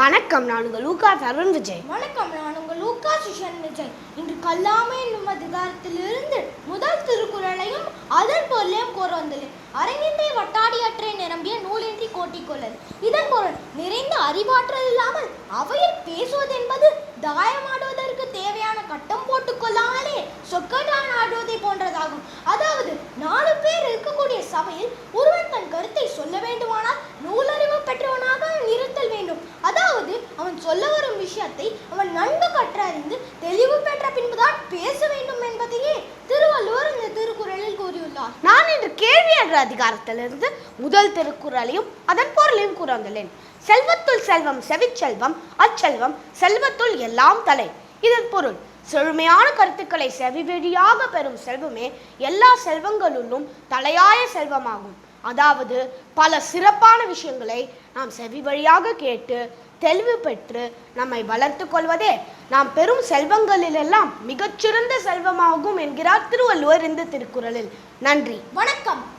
வணக்கம் நான் உங்கள் லூகா தருண் விஜய். வணக்கம் நான் உங்கள் லூகா சுஷன் விஜய். இன்று கல்லாமை என்னும் அதிகாரத்திலிருந்து முதல் திருக்குறளையும் அதன் பொருளையும் கூற வந்துள்ளேன் அரங்கின்றி வட்டாடியற்றை நிரம்பிய நூலின்றி கோட்டிக்கொள்ளல் இதன் பொருள் நிறைந்த அறிவாற்றல் இல்லாமல் அவையில் பேசுவது என்பது தாயமாடுவதற்கு தேவையான கட்டம் போட்டுக்கொள்ளாமலே சொக்கட்டான் ஆடுவதை போன்றதாகும். அதாவது நாலு பேர் இருக்கக்கூடிய சபையில் ஒரு தன் கருத்தை சொல்ல வேண்டுமானால் நூலறிவு பெற்றவனாக அவன் இருத்தல் வேண்டும் அதாவது அவன் சொல்ல வரும் விஷயத்தை அவன் நன்கு கற்றறிந்து தெளிவு பெற்ற பின்புதான் பேச வேண்டும் என்பதையே திருவள்ளுவர் இந்த திருக்குறளில் கூறியுள்ளார். நான் இன்று கேள்வி என்ற அதிகாரத்திலிருந்து முதல் திருக்குறளையும் அதன் பொருளையும் கூற வந்துள்ளேன் செல்வத்துள் செல்வம் செவிச்செல்வம் அச்செல்வம் செல்வத்துள் எல்லாம் தலை. இதன் பொருள் செழுமையான கருத்துக்களை செவிவெடியாக பெறும் செல்வமே எல்லா செல்வங்களுள்ளும் தலையாய செல்வமாகும். அதாவது பல சிறப்பான விஷயங்களை நாம் செவி வழியாக கேட்டு தெளிவு பெற்று நம்மை வளர்த்து கொள்வதே நாம் பெறும் செல்வங்களிலெல்லாம் மிகச்சிறந்த செல்வமாகும் என்கிறார் திருவள்ளுவர் இந்த திருக்குறளில். நன்றி. வணக்கம்.